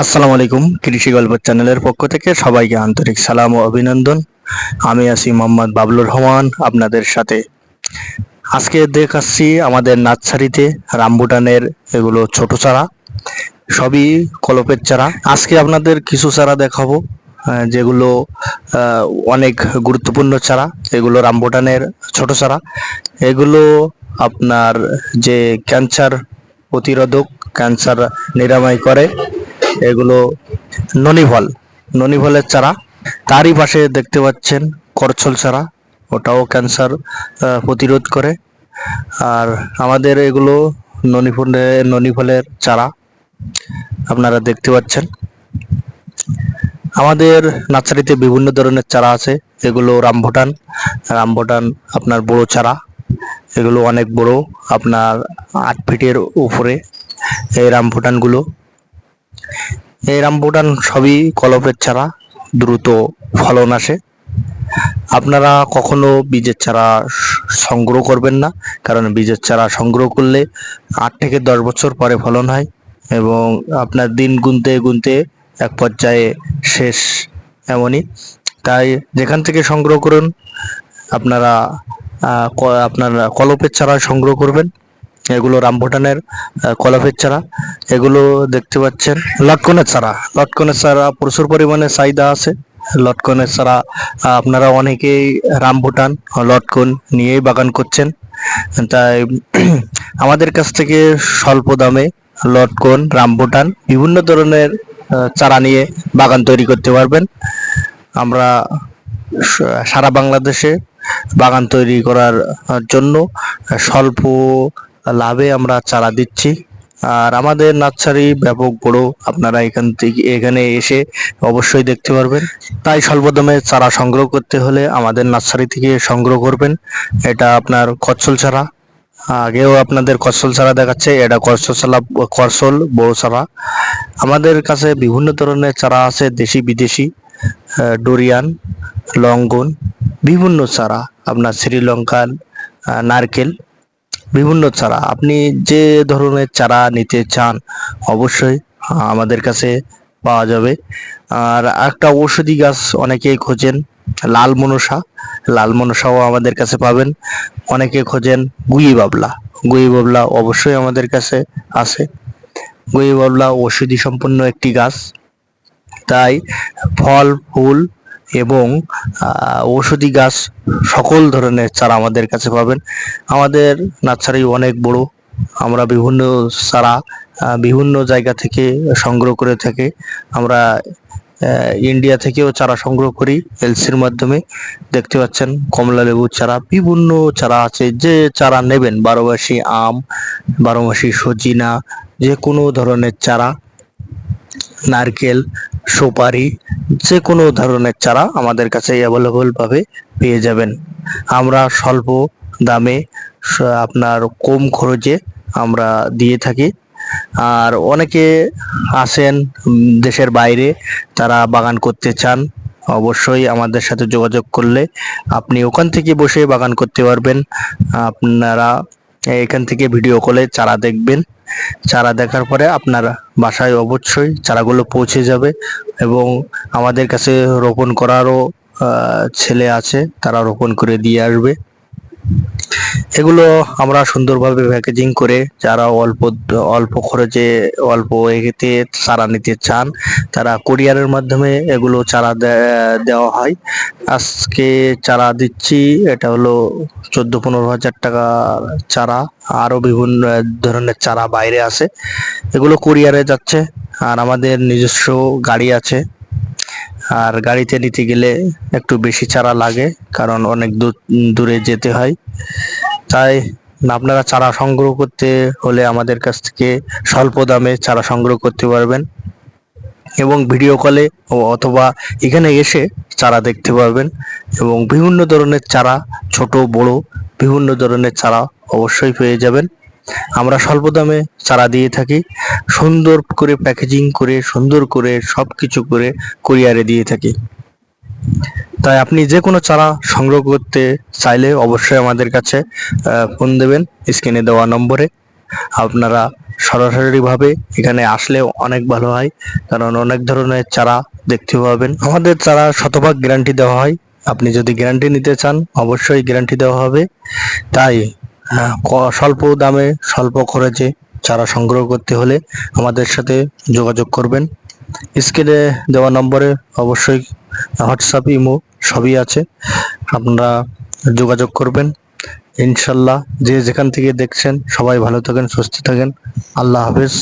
আসসালামু আলাইকুম, কৃষি গল্প চ্যানেলের পক্ষ থেকে সবাইকে আন্তরিক সালাম ও অভিনন্দন। আমি আছি মোহাম্মদ বাবলুর রহমান, আপনাদের সাথে। আজকে দেখাচ্ছি আমাদের নার্সারিতে রামবুটানের এগুলো ছোট চারা, সবই কলপের চারা। আজকে আপনাদের কিছু চারা দেখাবো যেগুলো অনেক গুরুত্বপূর্ণ চারা এগুলো রামবুটানের ছোট চারা। এগুলো আপনার যে ক্যান্সার প্রতিরোধক ক্যান্সার নিরাময় করে এগুলো ননিভল, ননিভলের চারা। তারই পাশে দেখতে পাচ্ছেন করছল চারা, ওটাও ক্যান্সার প্রতিরোধ করে। আর আমাদের এগুলো ননিফলে, ননিফলের চারা, আপনারা দেখতে পাচ্ছেন। আমাদের নার্সারিতে বিভিন্ন ধরনের চারা আছে, এগুলো রামভুটান। রামভুটান আপনার বড় চারা, এগুলো অনেক বড়, আপনার আট ফিটের উপরে। এই রামভুটানগুলো এই রামবুটান সবই কলপের চারা, দ্রুত ফলন আসে। আপনারা কখনো বীজের চারা সংগ্রহ করবেন না, কারণ বীজের চারা সংগ্রহ করলে আট থেকে দশ বছর পরে ফলন হয় এবং আপনার দিন গুনতে গুনতে এক পর্যায়ে শেষ এমনই। তাই যেখান থেকে সংগ্রহ করুন, আপনারা আপনারা কলপের চারা সংগ্রহ করবেন। এগুলো রামভুটানের আহ, কলপের চারা। এগুলো দেখতে পাচ্ছেন লটকনের চারা। লটকনের চারা প্রচুর পরিমাণে চাহিদা আছে। লটকনের চারা আপনারা অনেকেই রামভুটান লটকন নিয়েই বাগান করছেন। তাই আমাদের কাছ থেকে স্বল্প দামে লটকন রামভুটান বিভিন্ন ধরনের চারা নিয়ে বাগান তৈরি করতে পারবেন। আমরা সারা বাংলাদেশে বাগান তৈরি করার জন্য স্বল্প লাভে আমরা চারা দিচ্ছি। আর আমাদের নার্সারি ব্যাপক বড়, আপনারা এখান থেকে, এখানে এসে অবশ্যই দেখতে পারবেন। তাই স্বল্প দামে চারা সংগ্রহ করতে হলে আমাদের নার্সারি থেকে সংগ্রহ করবেন। এটা আপনার কচ্ছল চারা। আগেও আপনাদের করসল চারা দেখাচ্ছে, এটা করসল চারা করসল বড় চারা। আমাদের কাছে বিভিন্ন ধরনের চারা আছে, দেশি বিদেশি ডোরিয়ান, লঙ্গন, বিভিন্ন চারা। আপনার শ্রীলঙ্কান নারকেল বিভিন্ন চারা। আপনি যে ধরনের চারা নিতে চান, অবশ্যই আমাদের কাছে পাওয়া যাবে। আর একটা ঔষধি গাছ অনেকেই খোঁজেন লাল মনসা লাল মনসাও আমাদের কাছে পাবেন। অনেকে খোঁজেন গুই বাবলা গুই বাবলা অবশ্যই আমাদের কাছে আছে। গুই বাবলা ঔষধি সম্পন্ন একটি গাছ। তাই ফল, ফুল এবং ঔষধি গাছ সকল ধরনের চারা আমাদের কাছে পাবেন। আমাদের নার্সারি অনেক বড়। আমরা বিভিন্ন চারা বিভিন্ন জায়গা থেকে সংগ্রহ করে থাকি। আমরা ইন্ডিয়া থেকেও চারা সংগ্রহ করি এলসির মাধ্যমে। দেখতে পাচ্ছেন কমলা লেবুর চারা, বিভিন্ন চারা আছে। যে চারা নেবেন বারো মাসি আম বারো মাসি সজিনা, যে কোনো ধরনের চারা, নারকেল সুপারি যে কোনো ধরনের চারা আমাদের কাছে অ্যাভেলেবল ভাবে পেয়ে যাবেন। আমরা স্বল্প দামে আপনার কম খরচে আমরা দিয়ে থাকি। আর অনেকে আসেন দেশের বাইরে, তারা বাগান করতে চান, অবশ্যই আমাদের সাথে যোগাযোগ করলে আপনি ওখান থেকে বসে বাগান করতে পারবেন। আপনারা এখান থেকে ভিডিও কলে চারা দেখবেন। চারা দেখার পরে আপনার বাসায় অবশ্যই চারাগুলো পৌঁছে যাবে এবং আমাদের কাছে রোপণ করারও ছেলে আছে, তারা রোপণ করে দিয়ে আসবে। এগুলো আমরা সুন্দরভাবে প্যাকেজিং করে যারা অল্প অল্প খরচে, অল্প এতে চারা নিতে চান, তারা কুরিয়ারের মাধ্যমে এগুলো চারা দেওয়া হয়। আজকে চারা দিচ্ছি, এটা হলো চোদ্দ পনেরো হাজার টাকা চারা আরও বিভিন্ন ধরনের চারা বাইরে আছে। এগুলো কুরিয়ারে যাচ্ছে, আর আমাদের নিজস্ব গাড়ি আছে। আর গাড়িতে নিতে গেলে একটু বেশি চারা লাগে, কারণ অনেক দূর, দূরে যেতে হয়। তাই আপনারা চারা সংগ্রহ করতে হলে আমাদের কাছ থেকে স্বল্প দামে চারা সংগ্রহ করতে পারবেন এবং ভিডিও কলে অথবা এখানে এসে চারা দেখতে পারবেন এবং বিভিন্ন ধরনের চারা, ছোট, বড়, বিভিন্ন ধরনের চারা অবশ্যই পেয়ে যাবেন। আমরা স্বল্প দামে চারা দিয়ে থাকি, সুন্দর করে প্যাকেজিং করে, সুন্দর করে সব কিছু করে কুরিয়ারে দিয়ে থাকি। তাই আপনি যে কোনো চারা সংগ্রহ করতে চাইলে অবশ্যই আমাদের কাছে ফোন দেবেন স্ক্রিনে দেওয়া নম্বরে। আপনারা সরাসরিভাবে এখানে আসলে অনেক ভালো হয় কারণ অনেক ধরনের চারা দেখতে পাবেন। আমাদের চারা শতভাগ গ্যারান্টি দেওয়া হয়। আপনি যদি গ্যারান্টি নিতে চান অবশ্যই গ্যারান্টি দেওয়া হবে। তাই হ্যাঁ, স্বল্প দামে স্বল্প খরচে চারা সংগ্রহ করতে হলে আমাদের সাথে যোগাযোগ করবেন। স্ক্রিনে দেওয়া নম্বরে অবশ্যই হোয়াটসঅ্যাপ ইমো সবই আছে। আপনারা যোগাযোগ করবেন। ইনশাল্লাহ যে যেখান থেকে দেখছেন, সবাই ভালো থাকেন, সুস্থ থাকেন। আল্লাহ হাফেজ.